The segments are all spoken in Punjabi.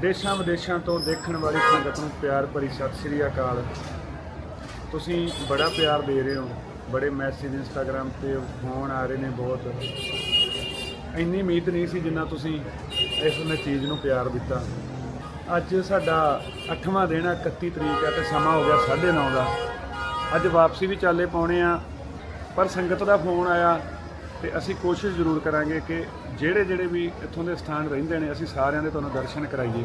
ਦੇਸ਼ਾਂ ਵਿਦੇਸ਼ਾਂ ਤੋਂ ਦੇਖਣ ਵਾਲੀ ਸੰਗਤ ਨੂੰ ਪਿਆਰ ਭਰੀ ਸਤਿ ਸ੍ਰੀ ਅਕਾਲ। ਤੁਸੀਂ ਬੜਾ ਪਿਆਰ ਦੇ ਰਹੇ ਹੋ, ਬੜੇ ਮੈਸੇਜ ਇੰਸਟਾਗ੍ਰam ਤੇ ਫੋਨ ਆ ਰਹੇ ਨੇ ਬਹੁਤ। ਇੰਨੀ ਉਮੀਦ ਨਹੀਂ ਸੀ ਜਿੰਨਾ ਤੁਸੀਂ ਇਸ ਨੇ ਚੀਜ਼ ਨੂੰ ਪਿਆਰ ਦਿੱਤਾ। ਅੱਜ ਸਾਡਾ 8ਵਾਂ ਦਿਨ ਆ 31 ਤਰੀਕ ਹੈ ਤੇ ਸਮਾਂ ਹੋ ਗਿਆ 9:30 ਦਾ। ਅੱਜ ਵਾਪਸੀ ਵੀ ਚਾਲੇ ਪਾਉਣੇ ਆ, ਪਰ ਸੰਗਤ ਦਾ ਫੋਨ ਆਇਆ ਤੇ ਅਸੀਂ ਕੋਸ਼ਿਸ਼ ਜ਼ਰੂਰ ਕਰਾਂਗੇ ਕਿ ਜਿਹੜੇ ਜਿਹੜੇ ਵੀ ਇੱਥੋਂ ਦੇ ਸਥਾਨ ਰਹਿੰਦੇ ਨੇ, ਅਸੀਂ ਸਾਰਿਆਂ ਦੇ ਤੁਹਾਨੂੰ ਦਰਸ਼ਨ ਕਰਾਈਏ।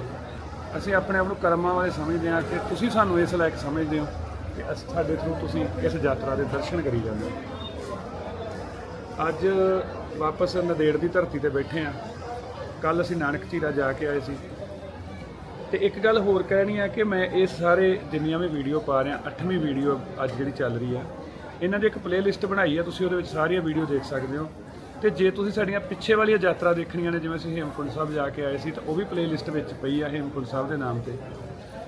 ਅਸੀਂ ਆਪਣੇ ਆਪ ਨੂੰ ਕਰਮਾਂ ਵਾਲੇ ਸਮਝਦੇ ਹਾਂ ਕਿ ਤੁਸੀਂ ਸਾਨੂੰ ਇਸ ਲਾਇਕ ਸਮਝਦੇ ਹੋ ਕਿ ਅਸੀਂ, ਸਾਡੇ ਥਰੂ ਤੁਸੀਂ ਇਸ ਯਾਤਰਾ ਦੇ ਦਰਸ਼ਨ ਕਰੀ ਜਾਂਦੇ ਹੋ। ਅੱਜ ਵਾਪਸ ਨਦੇੜ ਦੀ ਧਰਤੀ ਤੇ ਬੈਠੇ ਆ ਕੱਲ ਅਸੀਂ ਨਾਨਕ ਝੀਰਾ ਜਾ ਕੇ ਆਏ ਸੀ। ਤੇ ਇੱਕ ਗੱਲ ਹੋਰ ਕਹਿਣੀ ਆ ਕਿ ਮੈਂ ਇਹ ਸਾਰੇ ਜਿੰਨੀਆਂ ਵੀ ਵੀਡੀਓ ਪਾ ਰਿਹਾ 8ਵੀਂ ਵੀਡੀਓ ਅੱਜ ਜਿਹੜੀ ਚੱਲ ਰਹੀ ਆ, ਇਹਨਾਂ ਦੀ ਇੱਕ ਪਲੇਲਿਸਟ ਬਣਾਈ ਆ, ਤੁਸੀਂ ਉਹਦੇ ਵਿੱਚ ਸਾਰੀਆਂ ਵੀਡੀਓ ਦੇਖ ਸਕਦੇ ਹੋ। ਤੇ ਜੇ ਤੁਸੀਂ ਸਾਡੀਆਂ ਪਿੱਛੇ ਵਾਲੀਆਂ ਯਾਤਰਾ ਦੇਖਣੀਆਂ ਨੇ, ਜਿਵੇਂ ਅਸੀਂ ਹੇਮਕੁੰਟ ਸਾਹਿਬ ਜਾ ਕੇ ਆਏ ਸੀ, ਤਾਂ ਉਹ ਵੀ ਪਲੇਲਿਸਟ ਵਿੱਚ ਪਈ ਆ ਹੇਮਕੁੰਟ ਸਾਹਿਬ ਦੇ ਨਾਮ ਤੇ।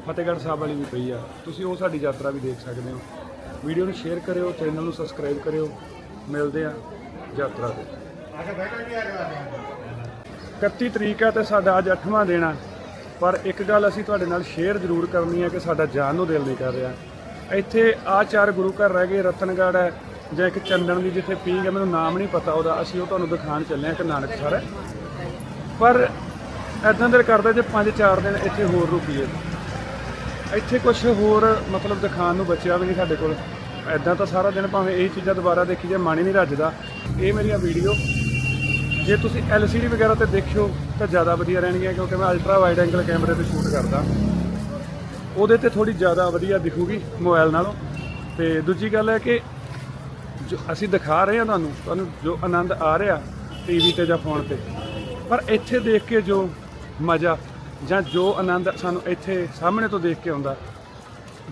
ਫਤਿਹਗੜ੍ਹ ਸਾਹਿਬ ਵਾਲੀ ਵੀ ਪਈ ਆ। ਤੁਸੀਂ ਉਹ ਸਾਡੀ ਯਾਤਰਾ ਵੀ ਦੇਖ ਸਕਦੇ ਹੋ। ਵੀਡੀਓ ਨੂੰ ਸ਼ੇਅਰ ਕਰਿਓ ਚੈਨਲ ਨੂੰ ਸਬਸਕ੍ਰਾਈਬ ਕਰਿਓ। ਮਿਲਦੇ ਆ ਯਾਤਰਾ ਤੇ। 31 ਤਰੀਕ ਆ ਤੇ ਸਾਡਾ ਅੱਜ 8ਵਾਂ ਦਿਨ ਆ। ਪਰ ਇੱਕ ਗੱਲ ਅਸੀਂ ਤੁਹਾਡੇ ਨਾਲ ਸ਼ੇਅਰ ਜ਼ਰੂਰ ਕਰਨੀ ਹੈ ਕਿ ਸਾਡਾ ਜਾਣ ਨੂੰ ਦਿਲ ਨਹੀਂ ਕਰ ਰਿਹਾ। ਇੱਥੇ ਆ ਚਾਰ ਗੁਰੂ ਘਰ ਰਹਿ ਗਏ, ਰਤਨਗੜ੍ਹ ਹੈ ਜਾਂ ਇੱਕ ਚੰਦਨ ਦੀ ਜਿੱਥੇ ਪੀਂਗ ਹੈ, ਮੈਨੂੰ ਨਾਮ ਨਹੀਂ ਪਤਾ ਉਹਦਾ। ਅਸੀਂ ਉਹ ਤੁਹਾਨੂੰ ਦਿਖਾਣ ਚੱਲੇ ਹਾਂ ਕਿ ਨਾਨਕਸਰ ਹੈ। ਪਰ ਐਦਾਂ ਦਿਲ ਕਰਦਾ ਜੇ 5-4 ਦਿਨ ਇੱਥੇ ਹੋਰ ਰੁਕੀਏ। ਇੱਥੇ ਕੁਝ ਹੋਰ ਮਤਲਬ ਦਿਖਾਣ ਨੂੰ ਬਚਿਆ ਵੀ ਨਹੀਂ ਸਾਡੇ ਕੋਲ। ਐਦਾਂ ਤਾਂ ਸਾਰਾ ਦਿਨ ਭਾਵੇਂ ਇਹ ਚੀਜ਼ਾਂ ਦੁਬਾਰਾ ਦੇਖੀ ਜੇ ਮਨ ਹੀ ਨਹੀਂ ਰੱਜਦਾ। ਇਹ ਮੇਰੀਆਂ ਵੀਡੀਓ। ਜੇ ਤੁਸੀਂ LCD ਵਗੈਰਾ ਤੇ ਦੇਖਿਓ, ਤਾਂ ਜ਼ਿਆਦਾ ਵਧੀਆ ਰਹਿਣਗੀਆਂ, ਕਿਉਂਕਿ ਮੈਂ ਅਲਟਰਾ ਵਾਈਡ ਐਂਗਲ ਕੈਮਰੇ ਤੇ ਸ਼ੂਟ ਕਰਦਾ। ਉਹਦੇ ਤੇ ਥੋੜੀ ਜ਼ਿਆਦਾ ਵਧੀਆ ਦਿਖੂਗੀ ਮੋਬਾਈਲ ਨਾਲੋਂ। ਤੇ ਦੂਜੀ ਗੱਲ ਹੈ ਕਿ ਜੋ ਅਸੀਂ ਦਿਖਾ ਰਹੇ ਹਾਂ ਤੁਹਾਨੂੰ ਤੁਹਾਨੂੰ ਜੋ ਆਨੰਦ ਆ ਰਿਹਾ ਟੀਵੀ ਤੇ ਜਾਂ ਫੋਨ ਤੇ। ਪਰ ਇੱਥੇ ਦੇਖ ਕੇ ਜੋ ਮਜ਼ਾ ਜਾਂ ਜੋ ਆਨੰਦ ਸਾਨੂੰ ਇੱਥੇ ਸਾਹਮਣੇ ਤੋਂ ਦੇਖ ਕੇ ਆਉਂਦਾ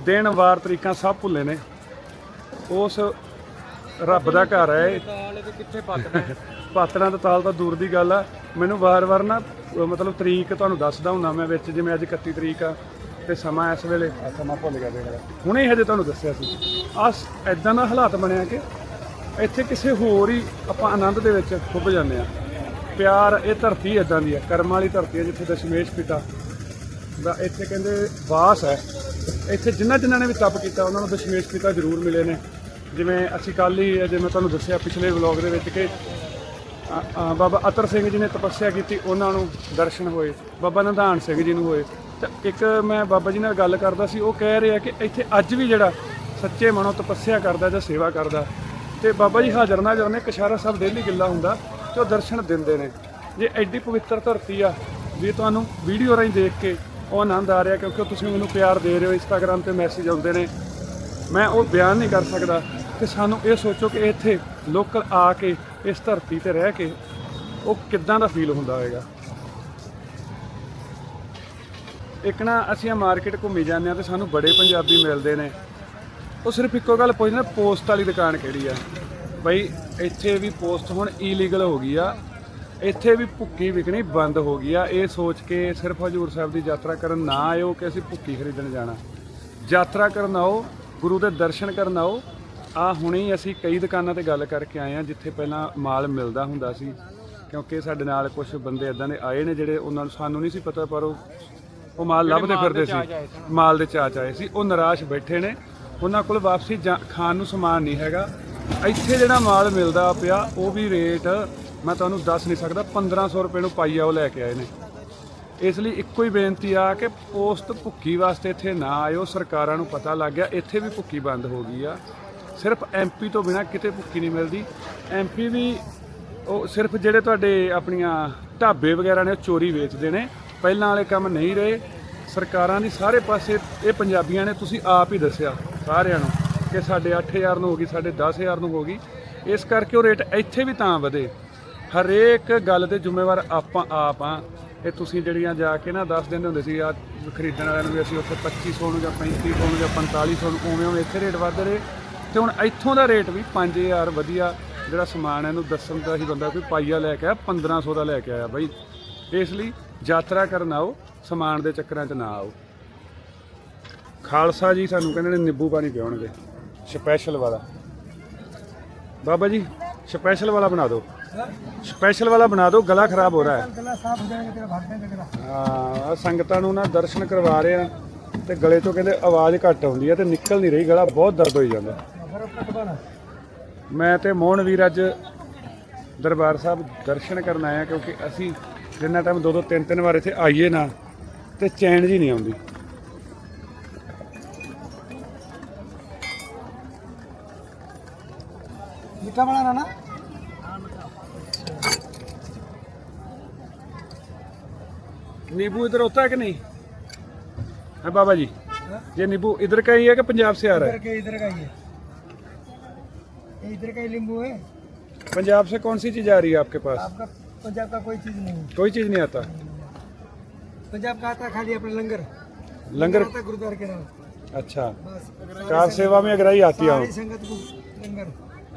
ਦਿਨ ਵਾਰ ਤਰੀਕਾਂ ਸਭ ਭੁੱਲੇ ਨੇ। ਉਸ ਰੱਬ ਦਾ ਘਰ ਹੈ। ਤਾਲ ਵੀ ਕਿੱਥੇ ਪੱਕਦਾ ਪਾਤੜਾਂ ਦਾ ਤਾਲ ਤਾਂ ਦੂਰ ਦੀ ਗੱਲ ਆ। ਮੈਨੂੰ ਵਾਰ-ਵਾਰ ਨਾ ਮਤਲਬ ਤਰੀਕ ਤੁਹਾਨੂੰ ਦੱਸਦਾ ਹੁੰਦਾ ਮੈਂ ਵਿੱਚ ਜਿਵੇਂ ਅੱਜ 31 ਤਰੀਕ ਆ ਤੇ ਸਮਾਂ ਇਸ ਵੇਲੇ। ਸਮਾਂ ਭੁੱਲ ਗਿਆ ਦੇਖ ਲੈ। ਹੁਣੇ ਹਜੇ ਤੁਹਾਨੂੰ ਦੱਸਿਆ ਸੀ। ਆਸ ਐਦਾਂ ਦਾ ਹਾਲਾਤ ਬਣਿਆ ਕਿ ਇੱਥੇ ਕਿਸੇ ਹੋਰ ਹੀ ਆਪਾਂ ਆਨੰਦ ਦੇ ਵਿੱਚ ਖੁੱਭ ਜਾਂਦੇ ਆ ਪਿਆਰ, ਇਹ ਧਰਤੀ ਐਦਾਂ ਦੀ ਹੈ, ਕਰਮ ਵਾਲੀ ਧਰਤੀ ਹੈ ਜਿੱਥੇ ਦਸ਼ਮੇਸ਼ ਪਿਤਾ ਦਾ ਇੱਥੇ ਕਹਿੰਦੇ ਵਾਸ ਹੈ। ਇੱਥੇ ਜਿਨ੍ਹਾਂ ਜਿਨ੍ਹਾਂ ਨੇ ਵੀ ਤਪ ਕੀਤਾ, ਉਹਨਾਂ ਨੂੰ ਦਸ਼ਮੇਸ਼ ਪਿਤਾ ਜ਼ਰੂਰ ਮਿਲੇ ਨੇ। ਜਿਵੇਂ ਅਸੀਂ ਕੱਲ ਹੀ, ਜਿਵੇਂ ਮੈਂ ਤੁਹਾਨੂੰ ਦੱਸਿਆ ਪਿਛਲੇ ਵਲੌਗ ਦੇ ਵਿੱਚ ਕਿ ਬਾਬਾ ਅਤਰ ਸਿੰਘ ਜੀ ਨੇ ਤਪੱਸਿਆ ਕੀਤੀ, ਉਹਨਾਂ ਨੂੰ ਦਰਸ਼ਨ ਹੋਏ। ਬਾਬਾ ਨਿਧਾਨ ਸਿੰਘ ਜੀ ਨੂੰ ਹੋਏ। ਤੇ ਇੱਕ ਮੈਂ ਬਾਬਾ ਜੀ ਨਾਲ ਗੱਲ ਕਰਦਾ ਸੀ, ਉਹ ਕਹਿ ਰਿਹਾ ਕਿ ਇੱਥੇ ਅੱਜ ਵੀ ਜਿਹੜਾ ਸੱਚੇ ਮਨੋਂ ਤਪੱਸਿਆ ਕਰਦਾ ਜਾਂ ਸੇਵਾ ਕਰਦਾ ਤੇ ਬਾਬਾ ਜੀ ਹਾਜ਼ਰ ਨਾਜ਼ਰ ਨੇ ਕਸ਼ਾਰਾ ਸਾਹਿਬ ਡੇਲੀ ਗਿੱਲਾ ਹੁੰਦਾ, ਤੇ ਉਹ ਦਰਸ਼ਨ ਦਿੰਦੇ ਨੇ। ਜੇ ਐਡੀ ਪਵਿੱਤਰ ਧਰਤੀ ਆ, ਵੀ ਤੁਹਾਨੂੰ ਵੀਡੀਓ ਰਾਹੀਂ ਦੇਖ ਕੇ ਉਹ ਆਨੰਦ ਆ ਰਿਹਾ, ਕਿਉਂਕਿ ਤੁਸੀਂ ਮੈਨੂੰ ਪਿਆਰ ਦੇ ਰਹੇ ਹੋ ਇੰਸਟਾਗ੍ਰam ਤੇ ਮੈਸੇਜ ਆਉਂਦੇ ਨੇ। ਮੈਂ ਉਹ ਬਿਆਨ ਨਹੀਂ ਕਰ ਸਕਦਾ ਕਿ ਸਾਨੂੰ ਇਹ ਸੋਚੋ ਕਿ ਇੱਥੇ ਲੋਕਲ ਆ ਕੇ, ਇਸ ਧਰਤੀ ਤੇ ਰਹਿ ਕੇ, ਉਹ ਕਿੱਦਾਂ ਦਾ ਫੀਲ ਹੁੰਦਾ ਹੋਵੇਗਾ। ਇੱਕ ਨਾ, ਅਸੀਂ ਮਾਰਕੀਟ ਘੁੰਮੀ ਜਾਂਦੇ ਆ ਤੇ ਸਾਨੂੰ ਬੜੇ ਪੰਜਾਬੀ ਮਿਲਦੇ ਨੇ। ਉਹ ਸਿਰਫ ਇੱਕੋ ਗੱਲ ਪੁੱਛਦੇ ਨੇ ਪੋਸਟ ਵਾਲੀ ਦੁਕਾਨ ਕਿਹੜੀ ਆ? ਬਈ ਇੱਥੇ ਵੀ ਪੋਸਟ ਹੁਣ ਇਲੀਗਲ ਹੋ ਗਈ ਆ। ਇੱਥੇ ਵੀ ਭੁੱਕੀ ਵਿਕਣੀ ਬੰਦ ਹੋ ਗਈ ਆ। ਇਹ ਸੋਚ ਕੇ ਸਿਰਫ ਹਜੂਰ ਸਾਹਿਬ ਦੀ ਯਾਤਰਾ ਕਰਨ ਨਾ ਆਇਓ ਕਿ ਅਸੀਂ ਭੁੱਕੀ ਖਰੀਦਣ ਜਾਣਾ। ਯਾਤਰਾ ਕਰਨ ਆਓ ਗੁਰੂ ਦੇ ਦਰਸ਼ਨ ਕਰਨ ਆਓ। ਆ ਹੁਣੇ ਅਸੀਂ ਕਈ ਦੁਕਾਨਾਂ ਤੇ ਗੱਲ ਕਰਕੇ ਆਏ ਆ ਜਿੱਥੇ ਪਹਿਲਾਂ ਮਾਲ ਮਿਲਦਾ ਹੁੰਦਾ ਸੀ। ਕਿਉਂਕਿ ਸਾਡੇ ਨਾਲ ਕੁਝ ਬੰਦੇ ਇਦਾਂ ਦੇ ਆਏ ਨੇ ਜਿਹੜੇ ਉਹਨਾਂ ਨੂੰ ਸਾਨੂੰ ਨਹੀਂ ਸੀ ਪਤਾ ਪਰ ਉਹ ਉਹ ਮਾਲ ਲੱਭਦੇ ਫਿਰਦੇ ਸੀ। ਮਾਲ ਦੇ ਚਾਅ 'ਚ ਆਏ ਸੀ। ਉਹ ਨਿਰਾਸ਼ ਬੈਠੇ ਨੇ। ਉਹਨਾਂ ਕੋਲ ਵਾਪਸੀ ਜਾ- ਖਾਣ ਨੂੰ ਸਮਾਨ ਨਹੀਂ ਹੈਗਾ। ਇੱਥੇ ਜਿਹੜਾ ਮਾਲ ਮਿਲਦਾ ਪਿਆ, ਉਹ ਵੀ ਰੇਟ ਮੈਂ ਤੁਹਾਨੂੰ ਦੱਸ ਨਹੀਂ ਸਕਦਾ 1500 ਰੁਪਏ ਨੂੰ ਪਾਈਆ ਉਹ ਲੈ ਕੇ ਆਏ ਨੇ। ਇਸ ਲਈ ਇੱਕੋ ਹੀ ਬੇਨਤੀ ਆ ਕਿ ਪੋਸਟ ਭੁੱਕੀ ਵਾਸਤੇ ਇੱਥੇ ਨਾ ਆਇਓ, ਸਰਕਾਰਾਂ ਨੂੰ ਪਤਾ ਲੱਗ ਗਿਆ, ਇੱਥੇ ਵੀ ਭੁੱਕੀ ਬੰਦ ਹੋ ਗਈ ਆ। ਸਿਰਫ ਐਮਪੀ ਤੋਂ ਬਿਨਾ ਕਿਤੇ ਭੁੱਕੀ ਨਹੀਂ ਮਿਲਦੀ। ਐਮਪੀ ਵੀ ਉਹ ਸਿਰਫ ਜਿਹੜੇ ਤੁਹਾਡੇ ਆਪਣੀਆਂ ਢਾਬੇ ਵਗੈਰਾ ਨੇ, ਉਹ ਚੋਰੀ ਵੇਚਦੇ ਨੇ। ਪਹਿਲਾਂ ਵਾਲੇ ਕੰਮ ਨਹੀਂ ਰਹੇ। ਸਰਕਾਰਾਂ ਦੀ ਸਾਰੇ ਪਾਸੇ ਇਹ ਪੰਜਾਬੀਆਂ ਨੇ, ਤੁਸੀਂ ਆਪ ਹੀ ਦੱਸਿਆ। ਸਾਰਿਆਂ ਨੂੰ ਕਿ ਸਾਡੇ 8000 ਨੂੰ ਹੋ ਗਈ, ਸਾਡੇ 10000 ਨੂੰ ਹੋ ਗਈ। ਇਸ ਕਰਕੇ ਉਹ ਰੇਟ ਇੱਥੇ ਵੀ ਤਾਂ ਵਧੇ। ਹਰੇਕ ਗੱਲ 'ਤੇ ਜ਼ਿੰਮੇਵਾਰ ਆਪਾਂ ਆਪ ਆ ਇਹ ਤੁਸੀਂ ਜਿਹੜੀਆਂ ਜਾ ਕੇ ਨਾ ਦੱਸ ਦਿੰਦੇ ਹੁੰਦੇ ਸੀ ਆ ਖਰੀਦਣ ਵਾਲਿਆਂ ਨੂੰ ਵੀ ਅਸੀਂ ਉੱਥੇ 2500 ਨੂੰ ਜਾਂ 3500 ਨੂੰ ਜਾਂ 4500 ਨੂੰ, ਉਵੇਂ ਉਵੇਂ ਇੱਥੇ ਰੇਟ ਵੱਧ ਰਹੇ। ਤੇ ਹੁਣ ਇੱਥੋਂ ਦਾ ਰੇਟ ਵੀ 5000 ਵਧੀਆ ਜਿਹੜਾ ਸਮਾਨ ਹੈ, ਇਹਨੂੰ ਦੱਸਣ ਦਾ ਹੀ ਬੰਦਾ ਕੋਈ ਪਾਈਆ ਲੈ ਕੇ ਆਇਆ 1500 ਦਾ ਲੈ ਕੇ ਆਇਆ ਬਾਈ। ਇਸ ਲਈ ਯਾਤਰਾ ਕਰਨ ਆਓ, ਸਮਾਨ ਦੇ ਚੱਕਰਾਂ 'ਚ ਨਾ ਆਓ। ਖਾਲਸਾ ਜੀ ਸਾਨੂੰ ਕਹਿੰਦੇ ਨੇ ਨਿੰਬੂ ਪਾਣੀ ਪਿਉਣਗੇ ਸਪੈਸ਼ਲ ਵਾਲਾ। ਬਾਬਾ ਜੀ ਸਪੈਸ਼ਲ ਵਾਲਾ ਬਣਾ ਦਿਓ। ਸਪੈਸ਼ਲ ਵਾਲਾ ਬਣਾ ਦਿਓ ਗਲਾ ਖਰਾਬ ਹੋ ਰਿਹਾ ਹੈ। ਗਲਾ ਸਾਫ਼ ਹੋ ਜਾਏਗਾ ਤੇਰਾ ਭਰ ਦੇਗਾ ਹਾਂ ਸੰਗਤਾਂ ਨੂੰ ਨਾ ਦਰਸ਼ਨ ਕਰਵਾ ਰਹੇ ਆ ਤੇ ਗਲੇ ਤੋਂ ਕਹਿੰਦੇ ਆਵਾਜ਼ ਘੱਟ ਆਉਂਦੀ ਹੈ ਤੇ ਨਿਕਲ ਨਹੀਂ ਰਹੀ ਗਲਾ ਬਹੁਤ ਦਰਦ ਹੋਈ ਜਾਂਦਾ। ਮੈਂ ਤੇ ਮੋਹਨ ਵੀਰ ਅੱਜ ਦਰਬਾਰ ਸਾਹਿਬ ਦਰਸ਼ਨ ਕਰਨ ਆਇਆ ਕਿਉਂਕਿ ਅਸੀਂ ਜਿੰਨਾ ਟਾਈਮ ਦੋ ਦੋ ਤਿੰਨ ਤਿੰਨ ਵਾਰ ਇੱਥੇ ਆਈਏ ਨਾ ਤੇ ਚੈਨ ਜੀ ਨਹੀਂ ਆਉਂਦੀ। मीठा बनाना ना नींबू इधर होता है कि नहीं है बाबा जी ये नींबू इधर का ही है कि पंजाब से आ रहा इधर है के इधर का ही है ये इधर का ही नींबू है पंजाब से कौन सी चीज आ रही है आपके पास आपका पंजाब का कोई चीज नहीं है कोई चीज नहीं आता पंजाब का आता है खाली अपने लंगर लंगर आता है गुरुद्वारे के नाम अच्छा बस कार सेवा में अगर ही आती सारी है संगत को लंगर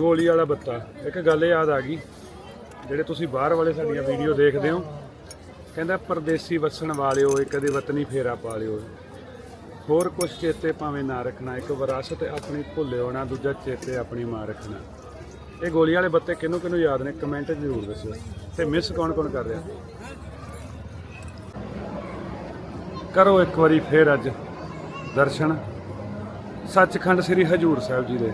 ਗੋਲੀ ਵਾਲਾ ਬੱਤਾ। ਇੱਕ ਗੱਲ ਯਾਦ ਆ ਗਈ, ਜਿਹੜੇ ਤੁਸੀਂ ਬਾਹਰ ਵਾਲੇ ਸਾਡੀਆਂ ਵੀਡੀਓ ਦੇਖਦੇ ਹੋ, ਕਹਿੰਦਾ ਪਰਦੇਸੀ ਵਸਣ ਵਾਲਿਓ, ਇੱਕ ਕਦੇ ਵਤਨੀ ਫੇਰਾ ਪਾ ਲਿਓ। ਹੋਰ ਕੁਛ ਚੇਤੇ ਭਾਵੇਂ ਨਾ ਰੱਖਣਾ, ਇੱਕ ਵਿਰਾਸਤ ਆਪਣੀ ਭੁੱਲਿਓ ਨਾ, ਦੂਜਾ ਚੇਤੇ ਆਪਣੀ ਮਾਂ ਰੱਖਣਾ। ਇਹ ਗੋਲੀ ਵਾਲੇ ਬੱਤੇ ਕਿਹਨੂੰ ਕਿਹਨੂੰ ਯਾਦ ਨੇ, ਕਮੈਂਟ ਜ਼ਰੂਰ ਦੱਸਿਓ। ਤੇ ਮਿਸ ਕੌਣ ਕੌਣ ਕਰ ਰਿਹਾ? ਕਰੋ ਇੱਕ ਵਾਰੀ ਫੇਰ ਅੱਜ ਦਰਸ਼ਨ। ਸੱਚਖੰਡ ਸ੍ਰੀ ਹਜੂਰ ਸਾਹਿਬ ਜੀ ਦੇ।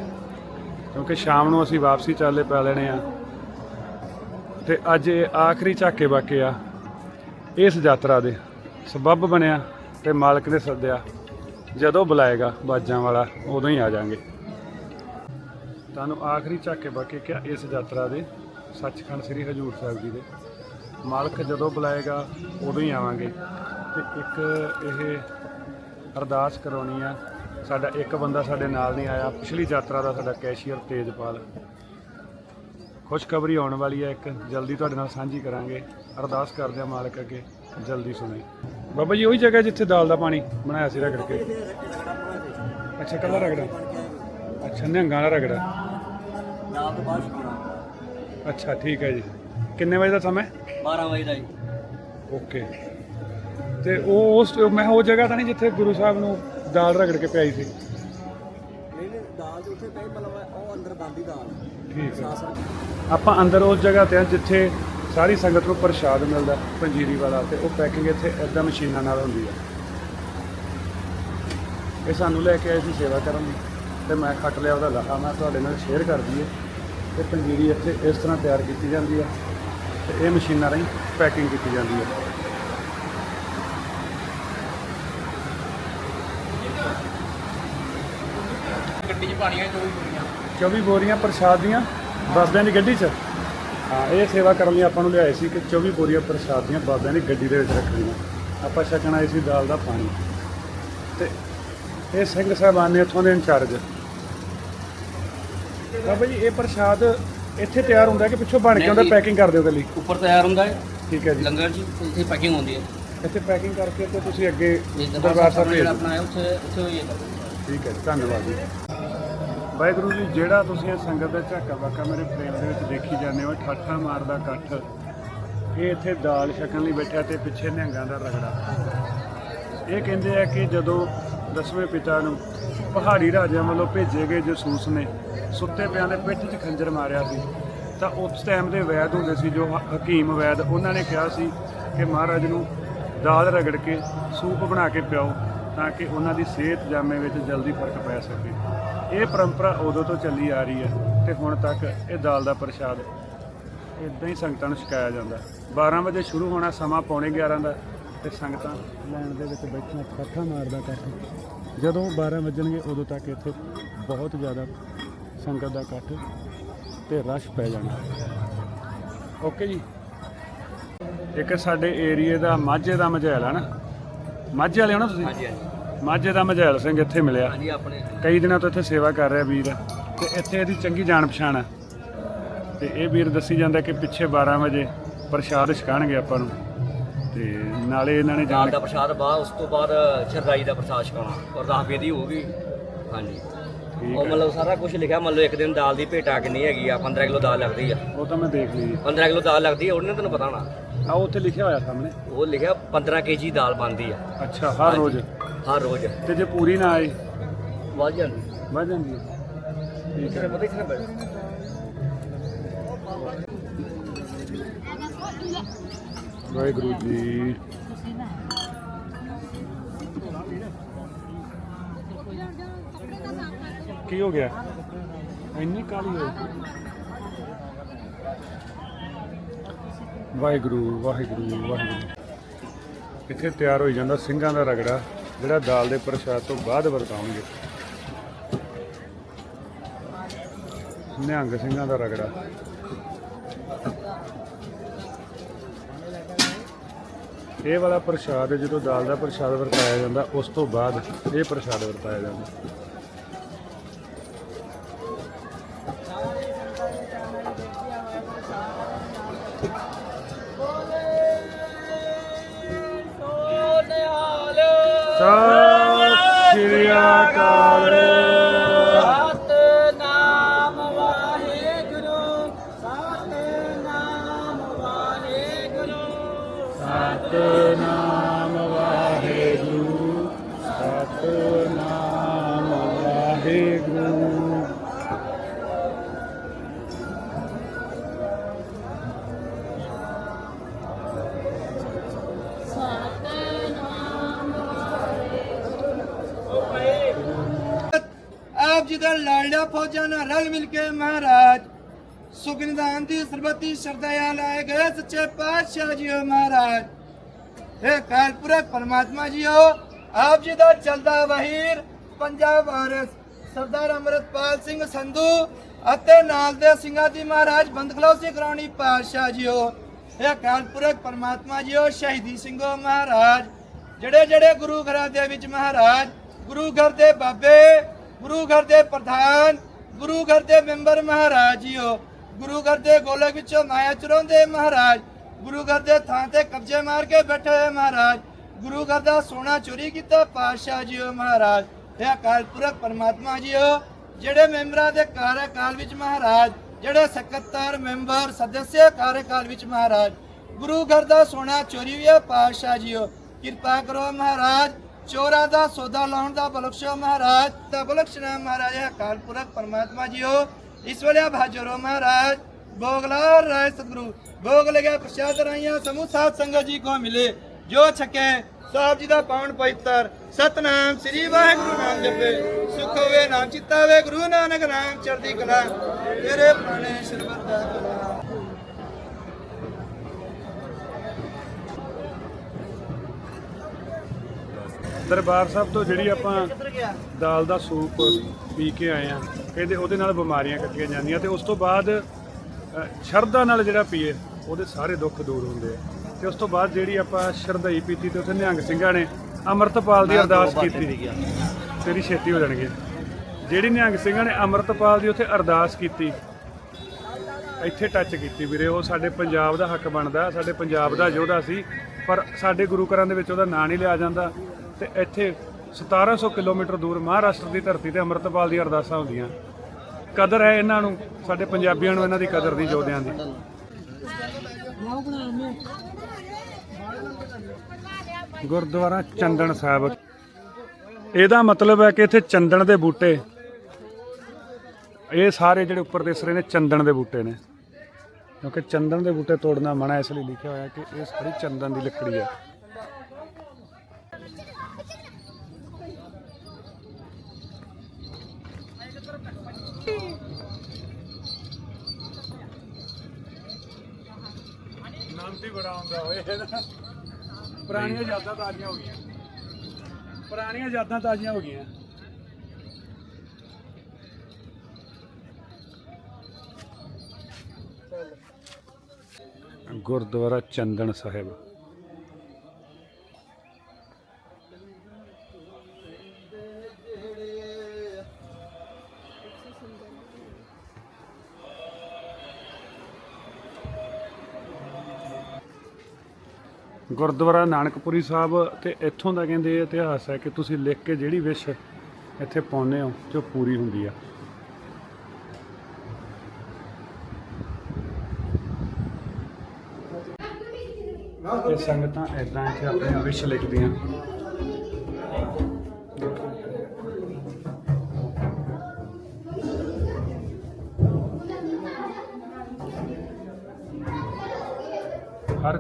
ਕਿਉਂਕਿ ਸ਼ਾਮ ਨੂੰ ਅਸੀਂ ਵਾਪਸੀ ਚਾਲੇ ਪੈ ਲੈਣੇ ਆ। ਤੇ ਅੱਜ ਇਹ ਆਖਰੀ ਝਾਕੇ ਬਾਕੇ ਆ ਇਸ ਯਾਤਰਾ ਦੇ। ਸਬੱਬ ਬਣਿਆ ਤੇ ਮਾਲਕ ਨੇ ਸੱਦਿਆ, ਜਦੋਂ ਬੁਲਾਏਗਾ ਬਾਜਾਂ ਵਾਲਾ, ਉਦੋਂ ਹੀ ਆ ਜਾਾਂਗੇ। ਤੁਹਾਨੂੰ ਆਖਰੀ ਝਾਕੇ ਬਾਕੇ ਕਿਹਾ ਇਸ ਯਾਤਰਾ ਦੇ, ਸੱਚਖੰਡ ਸ੍ਰੀ ਹਜੂਰ ਸਾਹਿਬ ਜੀ ਦੇ। ਮਾਲਕ ਜਦੋਂ ਬੁਲਾਏਗਾ, ਉਦੋਂ ਹੀ ਆਵਾਂਗੇ। ਤੇ ਇੱਕ ਇਹ ਅਰਦਾਸ ਕਰਾਉਣੀ ਆ ਸਾਡਾ ਇੱਕ ਬੰਦਾ ਸਾਡੇ ਨਾਲ ਨਹੀਂ ਆਇਆ। ਪਿਛਲੀ ਯਾਤਰਾ ਦਾ ਸਾਡਾ ਕੈਸ਼ੀਅਰ ਤੇਜਪਾਲ। ਖੁਸ਼ਖਬਰੀ ਆਉਣ ਵਾਲੀ ਹੈ ਇੱਕ। ਜਲਦੀ ਤੁਹਾਡੇ ਨਾਲ ਸਾਂਝੀ ਕਰਾਂਗੇ। ਅਰਦਾਸ ਕਰਦੇ ਆ ਮਾਲਕ ਅੱਗੇ ਜਲਦੀ ਸੁਣੇ। ਬਾਬਾ ਜੀ ਉਹੀ ਜਗ੍ਹਾ ਜਿੱਥੇ ਦਾਲ ਦਾ ਪਾਣੀ ਬਣਾਇਆ ਸੀ ਰਗੜ ਕੇ। ਅੱਛਾ ਕੱਲਾ ਰਗੜਾ? ਅੱਛਾ ਨਿਹੰਗਾਂ ਵਾਲਾ ਰਗੜਾ। ਤੋਂ ਬਾਅਦ ਅੱਛਾ ਠੀਕ ਹੈ ਜੀ। ਕਿੰਨੇ ਵਜੇ ਦਾ ਸਮਾਂ 12 ਵਜੇ ਦਾ ਜੀ। ਓਕੇ। ਤੇ ਉਹ ਉਸ ਮੈਂ ਉਹ ਜਗ੍ਹਾ ਤਾਂ ਨਹੀਂ ਜਿੱਥੇ ਗੁਰੂ ਸਾਹਿਬ ਨੂੰ ਦਾਲ ਰਗੜ ਕੇ ਪਿਆਈ ਸੀ। ਨਹੀਂ ਨਹੀਂ ਦਾਲ ਦੇ ਉੱਥੇ ਪਈ ਮਤਲਬ ਉਹ ਅੰਦਰ ਦਾਦੀ ਦਾਲ। ਠੀਕ ਹੈ ਸਾਸਰ ਆਪਾਂ ਅੰਦਰ ਉਸ ਜਗ੍ਹਾ ਤੇ ਆ ਜਿੱਥੇ ਸਾਰੀ ਸੰਗਤ ਨੂੰ ਪ੍ਰਸ਼ਾਦ ਮਿਲਦਾ ਪੰਜੀਰੀ ਵਾਲਾ ਤੇ ਉਹ ਪੈਕਿੰਗ ਇੱਥੇ ਐਦਾਂ ਮਸ਼ੀਨਾਂ ਨਾਲ ਹੁੰਦੀ ਹੈ ਇਹ ਸਾਨੂੰ ਲੈ ਕੇ ਆਏ ਸੀ ਸੇਵਾ ਕਰਨ ਦੀ ਤੇ ਮੈਂ ਖੱਟ ਲਿਆ ਉਹਦਾ ਲਾਹਾ ਮੈਂ ਤੁਹਾਡੇ ਨਾਲ ਸ਼ੇਅਰ ਕਰ ਦਈਏ। ਤੇ ਪੰਜੀਰੀ ਇੱਥੇ ਇਸ ਤਰ੍ਹਾਂ ਤਿਆਰ ਕੀਤੀ ਜਾਂਦੀ ਹੈ ਤੇ ਇਹ ਮਸ਼ੀਨਾਂ ਰਾਹੀਂ ਪੈਕਿੰਗ ਕੀਤੀ ਜਾਂਦੀ ਹੈ ਪਾਣੀਆਂ 24 ਬੋਰੀਆਂ ਪ੍ਰਸ਼ਾਦ ਦੀਆਂ ਬਾਬਿਆਂ ਦੀ ਗੱਡੀ 'ਚ? ਹਾਂ ਇਹ ਸੇਵਾ ਕਰਨ ਲਈ ਆਪਾਂ ਨੂੰ ਲਿਆਏ ਸੀ ਕਿ 24 ਬੋਰੀਆਂ ਪ੍ਰਸ਼ਾਦ ਦੀਆਂ ਬਾਬਿਆਂ ਦੀ ਗੱਡੀ ਦੇ ਵਿੱਚ ਰੱਖਣੀਆਂ। ਆਪਾਂ ਛਕਣ ਆਏ ਸੀ ਦਾਲ ਦਾ ਪਾਣੀ। ਤੇ ਇਹ ਸਿੰਘ ਸਾਹਿਬਾਨ ਨੇ ਇੱਥੋਂ ਦੇ ਇੰਚਾਰਜ। ਬਾਬਾ ਜੀ ਇਹ ਪ੍ਰਸ਼ਾਦ ਇੱਥੇ ਤਿਆਰ ਹੁੰਦਾ ਕਿ ਪਿੱਛੋਂ ਬਣ ਕੇ ਆਉਂਦਾ। ਪੈਕਿੰਗ ਕਰ ਦਿਓ ਕੱਲੀ ਉੱਪਰ ਤਿਆਰ ਹੁੰਦਾ ਹੈ ਠੀਕ ਹੈ ਜੀ। ਲੰਗਰ ਜੀ ਇੱਥੇ ਪੈਕਿੰਗ ਹੁੰਦੀ ਹੈ। ਇੱਥੇ ਪੈਕਿੰਗ ਕਰਕੇ ਤੇ ਤੁਸੀਂ ਅੱਗੇ ਦਰਬਾਰ ਸਾਹਿਬ ਜਿਹੜਾ ਆਪਣਾ ਹੈ ਉੱਥੇ ਉੱਥੇ ਹੋਈ ਹੈ। ਠੀਕ ਹੈ ਜੀ, ਧੰਨਵਾਦ ਜੀ। ਵਾਹਿਗੁਰੂ ਜੀ, ਜਿਹੜਾ ਤੁਸੀਂ ਇਹ ਸੰਗਤ ਦਾ ਝਾਕਾ ਵਾਕਾ ਮੇਰੇ ਪ੍ਰੇਮ ਦੇ ਵਿੱਚ ਦੇਖੀ ਜਾਂਦੇ ਹੋ ਠਾਠਾ ਮਾਰਦਾ ਇਕੱਠ, ਇਹ ਇੱਥੇ ਦਾਲ ਛਕਣ ਲਈ ਬੈਠਾ ਤੇ ਪਿੱਛੇ ਨਿਹੰਗਾਂ ਦਾ ਰਗੜਾ। ਇਹ ਕਹਿੰਦੇ ਆ ਕਿ ਜਦੋਂ ਦਸਵੇਂ ਪਿਤਾ ਨੂੰ ਪਹਾੜੀ ਰਾਜਿਆਂ ਵੱਲੋਂ ਭੇਜੇ ਗਏ ਜਸੂਸ ਨੇ, ਸੁੱਤੇ ਪਿਆਂ ਦੇ ਪਿੱਠ 'ਚ ਖੰਜਰ ਮਾਰਿਆ ਸੀ, ਤਾਂ ਉਸ ਟਾਈਮ ਦੇ ਵੈਦ ਹੁੰਦੇ ਸੀ, ਜੋ ਹਕੀਮ ਵੈਦ, ਉਹਨਾਂ ਨੇ ਕਿਹਾ ਸੀ ਕਿ ਮਹਾਰਾਜ ਨੂੰ ਦਾਲ ਰਗੜ ਕੇ ਸੂਪ ਬਣਾ ਕੇ ਪਿਆਓ, ਤਾਂ ਕਿ ਉਹਨਾਂ ਦੀ ਸਿਹਤ ਜਾਮੇ ਵਿੱਚ ਜਲਦੀ ਫ਼ਰਕ ਪੈ ਸਕੇ। ਇਹ ਪਰੰਪਰਾ ਉਦੋਂ ਤੋਂ ਚੱਲੀ ਆ ਰਹੀ ਹੈ ਤੇ ਹੁਣ ਤੱਕ ਇਹ ਦਾਲ ਦਾ ਪ੍ਰਸ਼ਾਦ ਇਦਾਂ ਹੀ ਸੰਗਤਾਂ ਨੂੰ ਛਕਾਇਆ ਜਾਂਦਾ। 12 ਵਜੇ ਸ਼ੁਰੂ ਹੋਣਾ, ਸਮਾਂ ਪੌਣੇ 11 ਦਾ ਤੇ ਸੰਗਤਾਂ ਲੈਣ ਦੇ ਵਿੱਚ ਬੈਠਣਾ ਇਕੱਠਾ ਮਾਰਦਾ ਇਕੱਠ। ਜਦੋਂ 12 ਵੱਜਣਗੇ, ਉਦੋਂ ਤੱਕ ਇੱਥੇ ਬਹੁਤ ਜ਼ਿਆਦਾ ਸੰਗਤ ਦਾ ਇਕੱਠ ਤੇ ਰਸ਼ ਪੈ ਜਾਣਾ ਓਕੇ ਜੀ। ਇੱਕ ਸਾਡੇ ਏਰੀਏ ਦਾ ਮਾਝੇ ਦਾ ਮਝੈਲ ਹੈ ਨਾ? ਮਾਝੇ ਵਾਲੇ ਹੋ ਨਾ ਤੁਸੀਂ? ਹਾਂਜੀ ਹਾਂਜੀ। ਮਾਝੇ ਦਾ ਮਝੈਲ ਸਿੰਘ ਇੱਥੇ ਮਿਲਿਆ। ਹਾਂਜੀ ਆਪਣੇ। ਕਈ ਦਿਨਾਂ ਤੋਂ ਇੱਥੇ ਸੇਵਾ ਕਰ ਰਿਹਾ ਵੀਰ। ਤੇ ਇੱਥੇ ਇਹਦੀ ਚੰਗੀ ਜਾਣ ਪਛਾਣ ਹੈ। ਤੇ ਇਹ ਵੀਰ ਦੱਸੀ ਜਾਂਦਾ ਕਿ ਪਿੱਛੇ 12 ਵਜੇ ਪ੍ਰਸ਼ਾਦ ਛਕਾਣਗੇ ਆਪਾਂ ਨੂੰ। ਤੇ ਨਾਲੇ ਇਹਨਾਂ ਨੇ ਦਾਲ ਜਾਣ ਦਾ ਪ੍ਰਸ਼ਾਦ ਬਾਅਦ ਉਸ ਤੋਂ ਬਾਅਦ ਸ਼ਰਦਾਈ ਦਾ ਪ੍ਰਸ਼ਾਦ ਛਕਾਉਣਾ। ਔਰ ਦਸ ਬੇਦੀ ਹੋਊਗੀ ਹਾਂਜੀ। ਉਹ ਮਤਲਬ ਸਾਰਾ ਕੁਝ ਲਿਖਿਆ। ਮੰਨ ਲਓ ਇੱਕ ਦਿਨ ਦਾਲ ਦੀ ਭੇਟਾ ਕਿੰਨੀ ਹੈਗੀ ਆ 15 ਕਿਲੋ ਦਾਲ ਲੱਗਦੀ ਆ। ਉਹ ਤਾਂ ਮੈਂ ਦੇਖ ਲਈ। 15 ਕਿਲੋ ਦਾਲ ਲੱਗਦੀ ਆ ਉਹਨੇ ਤੈਨੂੰ ਪਤਾ ਹੋਣਾ। ਆ ਉੱਥੇ ਲਿਖਿਆ ਹੋਇਆ ਸਾਹਮਣੇ। ਉਹ ਲਿਖਿਆ 15 ਕੇਜੀ ਦਾਲ ਬਣਦੀ ਆ। ਅੱਛਾ ਹਰ ਰੋਜ਼? ਹਰ ਰੋਜ਼। ਤੇ ਜੇ ਪੂਰੀ ਨਾ ਆਏ? ਵੱਧ ਜਾਂਦੀ। ਵੱਧ ਜਾਂਦੀ ਹੈ। ਠੀਕ ਤੇਰੇ ਹੈ। ਪਤਾ ਹੀ ਨਹੀਂ ਵਾਹਿਗੁਰੂ ਜੀ। ਕੀ ਹੋ ਗਿਆ? ਇੰਨੀ ਕਾਲੀ ਹੋਈ? ਵਾਹਿਗੁਰੂ ਵਾਹਿਗੁਰੂ ਵਾਹਿਗੁਰੂ। ਇੱਥੇ ਤਿਆਰ ਹੋਈ ਜਾਂਦਾ ਸਿੰਘਾਂ ਦਾ ਰਗੜਾ। ਜਿਹੜਾ ਦਾਲ ਦੇ ਪ੍ਰਸ਼ਾਦ ਤੋਂ ਬਾਅਦ ਵਰਤਾਉਣਗੇ। ਨਿਹੰਗ ਸਿੰਘਾਂ ਦਾ ਰਗੜਾ। ਇਹ ਵਾਲਾ ਪ੍ਰਸ਼ਾਦ ਜਦੋਂ ਦਾਲ ਦਾ ਪ੍ਰਸ਼ਾਦ ਵਰਤਾਇਆ ਜਾਂਦਾ, ਉਸ ਤੋਂ ਬਾਅਦ ਇਹ ਪ੍ਰਸ਼ਾਦ ਵਰਤਾਇਆ ਜਾਂਦਾ। ਸਤਿ ਸੁਗਨਦਾਨ ਦੀ ਸਰਬਤੀ ਸ਼ਰਦਾਇਆ ਲਾਏ ਗਏ ਸੱਚੇ ਪਾਤਸ਼ਾਹ ਜੀਓ ਮਹਾਰਾਜ। ਇਹ ਕਾਲਪੁਰਖ ਪਰਮਾਤਮਾ ਜੀਓ, ਆਪ ਜੀ ਦਾ ਚਲਦਾ ਵਹੀਰ ਪੰਜਾਬ ਵਾਰਸ। ਸਰਦਾਰ ਅਮਰਤਪਾਲ ਸਿੰਘ ਸੰਧੂ ਅਤੇ ਨਾਲ ਦੇ ਸਿੰਘਾਂ ਦੀ ਮਹਾਰਾਜ ਬੰਦਖਲੌਸੀ ਕਰਾਉਣੀ ਪਾਤਸ਼ਾਹ ਜੀਓ। ਇਹ ਕਾਲਪੁਰਖ ਪਰਮਾਤਮਾ ਜੀਓ, ਸ਼ਹੀਦੀ ਸਿੰਘੋ ਮਹਾਰਾਜ। ਜਿਹੜੇ ਜਿਹੜੇ ਗੁਰੂ ਘਰਾਂ ਦੇ ਵਿੱਚ ਮਹਾਰਾਜ, ਗੁਰੂ ਘਰ ਦੇ ਬਾਬੇ, ਗੁਰੂ ਘਰ ਦੇ ਪ੍ਰਧਾਨ, ਗੁਰੂ ਘਰ ਦੇ ਮੈਂਬਰ ਮਹਾਰਾਜ ਜੀਓ। ਗੁਰੂ ਘਰ ਦੇ ਗੋਲਕ ਵਿੱਚੋਂ ਮਾਇਆ ਚੁਰਾਉਂਦੇ ਮਹਾਰਾਜ। ਗੁਰੂ ਘਰ ਦੇ ਥਾਂ ਤੇ ਕਬਜ਼ੇ ਮਾਰ ਕੇ ਬੈਠੇ ਹੋਏ ਮਹਾਰਾਜ। ਗੁਰੂ ਘਰ ਦਾ ਸੋਨਾ ਚੋਰੀ ਕੀਤਾ ਪਾਤਸ਼ਾਹ ਜੀਓ ਮਹਾਰਾਜ। ਇਹ ਅਕਾਲ ਪੁਰਖ ਪਰਮਾਤਮਾ ਜੀਓ, ਜਿਹੜੇ ਮੈਂਬਰਾਂ ਦੇ ਕਾਰਜਕਾਲ ਵਿੱਚ ਮਹਾਰਾਜ, ਜਿਹੜੇ ਸਕੱਤਰ, ਮੈਂਬਰ, ਸਦੱਸਿਆ ਕਾਰਜਕਾਲ ਵਿੱਚ ਮਹਾਰਾਜ, ਗੁਰੂ ਘਰ ਦਾ ਸੋਨਾ ਚੋਰੀ ਹੋਇਆ ਪਾਤਸ਼ਾਹ ਜੀਓ। ਕਿਰਪਾ ਕਰੋ ਮਹਾਰਾਜ, ਚੋਰਾਂ ਦਾ ਸੌਦਾ ਲਾਉਣ ਦਾ ਬਲਕਸ਼ੋ ਮਹਾਰਾਜ ਦਾ ਬਲਕਸ਼ਨਾ ਮਹਾਰਾਜ, ਹੈ ਅਕਾਲ ਪੁਰਖ ਪਰਮਾਤਮਾ ਜੀਓ। ਇਸ ਵੇਲੇ ਭਾਜੋ ਮਹਾਰਾਜ। ਭੋਗਲਾ ਰਾਏ ਸਤਿਗੁਰੂ। ਭੋਗ ਲਗਿਆ ਪ੍ਰਸ਼ਾਦ ਰਾਈਆਂ ਸਮੂਹ ਸਾਧ ਸੰਗਤ ਜੀ ਕੋ ਮਿਲੇ। ਜੋ ਛਕੇ ਸਾਹਿਬ ਜੀ ਦਾ ਪਾਵਨ ਪਵਿੱਤਰ। ਸਤਨਾਮ ਸ੍ਰੀ ਵਾਹਿਗੁਰੂ ਨਾਮ ਜਪੇ। ਸੁਖ ਹੋਵੇ ਨਾਮ ਚਿੱਤਾ ਹੋਵੇ ਗੁਰੂ ਨਾਨਕ ਨਾਮ ਚੜ੍ਹਦੀ ਕਲਾ। ਤੇਰੇ ਪ੍ਰਾਣੇ ਸ਼ਰਬਤ ਕਲਾ। ਦਰਬਾਰ ਸਾਹਿਬ ਤੋਂ ਜਿਹੜੀ ਆਪਾਂ ਦਾਲ ਦਾ ਸੂਪ ਪੀ ਕੇ ਆਏ ਆ ਇਹਦੇ ਉਹਦੇ ਨਾਲ ਬਿਮਾਰੀਆਂ ਕੱਟੀਆਂ ਜਾਂਦੀਆਂ ਤੇ ਉਸ ਤੋਂ ਬਾਅਦ ਸ਼ਰਧਾ ਨਾਲ ਜਿਹੜਾ ਪੀਏ ਉਹਦੇ ਸਾਰੇ ਦੁੱਖ ਦੂਰ ਹੁੰਦੇ ਆ। ਤੇ ਉਸ ਤੋਂ ਬਾਅਦ ਜਿਹੜੀ ਆਪਾਂ ਸ਼ਰਧਾਈ ਪੀਤੀ ਤੇ ਉੱਥੇ ਨਿਹੰਗ ਸਿੰਘਾਂ ਨੇ ਅੰਮ੍ਰਿਤਪਾਲ ਦੀ ਅਰਦਾਸ ਕੀਤੀ। ਤੇਰੀ ਛੇਤੀ ਹੋ ਜਾਣਗੇ ਜਿਹੜੀ ਨਿਹੰਗ ਸਿੰਘਾਂ ਨੇ ਅੰਮ੍ਰਿਤਪਾਲ ਦੀ ਉੱਥੇ ਅਰਦਾਸ ਕੀਤੀ ਇੱਥੇ ਟੱਚ ਕੀਤੀ ਵੀਰੇ ਉਹ ਸਾਡੇ ਪੰਜਾਬ ਦਾ ਹੱਕ ਬਣਦਾ ਸਾਡੇ ਪੰਜਾਬ ਦਾ ਯੋਧਾ ਸੀ ਪਰ ਸਾਡੇ ਗੁਰੂ ਘਰਾਂ ਦੇ ਵਿੱਚ ਉਹਦਾ ਨਾਂ ਨਹੀਂ ਲਿਆ ਜਾਂਦਾ। ਤੇ ਇੱਥੇ 1700 ਕਿਲੋਮੀਟਰ ਦੂਰ ਮਹਾਰਾਸ਼ਟਰ ਦੀ ਧਰਤੀ ਤੇ ਅੰਮ੍ਰਿਤਪਾਲ ਦੀ ਅਰਦਾਸਾਂ ਹੁੰਦੀਆਂ। ਕਦਰ ਹੈ ਇਹਨਾਂ ਨੂੰ, ਸਾਡੇ ਪੰਜਾਬੀਆਂ ਨੂੰ ਇਹਨਾਂ ਦੀ ਕਦਰ ਦੀ, ਯੋਧਿਆਂ ਦੀ। ਗੁਰਦੁਆਰਾ ਚੰਦਨ ਸਾਹਿਬ। ਇਹਦਾ ਮਤਲਬ ਹੈ ਕਿ ਇੱਥੇ ਚੰਦਨ ਦੇ ਬੂਟੇ। ਇਹ ਸਾਰੇ ਜਿਹੜੇ ਉੱਪਰ ਦਿਸ ਰਹੇ ਨੇ, ਚੰਦਨ ਦੇ ਬੂਟੇ ਨੇ। ਕਿਉਂਕਿ ਚੰਦਨ ਦੇ ਬੂਟੇ ਤੋੜਨਾ ਮਨਾ ਇਸ ਲਈ ਲਿਖਿਆ ਹੋਇਆ ਕਿ ਇਹ ਸਾਰੀ ਚੰਦਨ ਦੀ ਲੱਕੜੀ ਹੈ। ਨਾਮਤੀ ਬੜਾ ਆਉਂਦਾ ਹੋਏ ਪੁਰਾਣੀਆਂ ਯਾਦਾਂ ਤਾਜ਼ੀਆਂ ਹੋ ਗਈਆਂ। ਪੁਰਾਣੀਆਂ ਯਾਦਾਂ ਤਾਜ਼ੀਆਂ ਹੋ ਗਈਆਂ। ਗੁਰਦੁਆਰਾ ਚੰਦਨ ਸਾਹਿਬ। ਗੁਰਦੁਆਰਾ ਨਾਨਕਪੁਰੀ ਸਾਹਿਬ ਤੇ ਇੱਥੋਂ ਦਾ ਕਹਿੰਦੇ ਇਹ ਇਤਿਹਾਸ ਹੈ ਕਿ ਤੁਸੀਂ ਲਿਖ ਕੇ ਜਿਹੜੀ ਵਿਸ਼ ਇੱਥੇ ਪਾਉਂਦੇ ਹੋ ਤੇ ਉਹ ਪੂਰੀ ਹੁੰਦੀ ਆ। ਇਹ ਸੰਗਤਾਂ ਐਦਾਂ ਇੱਥੇ ਆਪਣੀਆਂ ਵਿਸ਼ ਲਿਖਦੀਆਂ।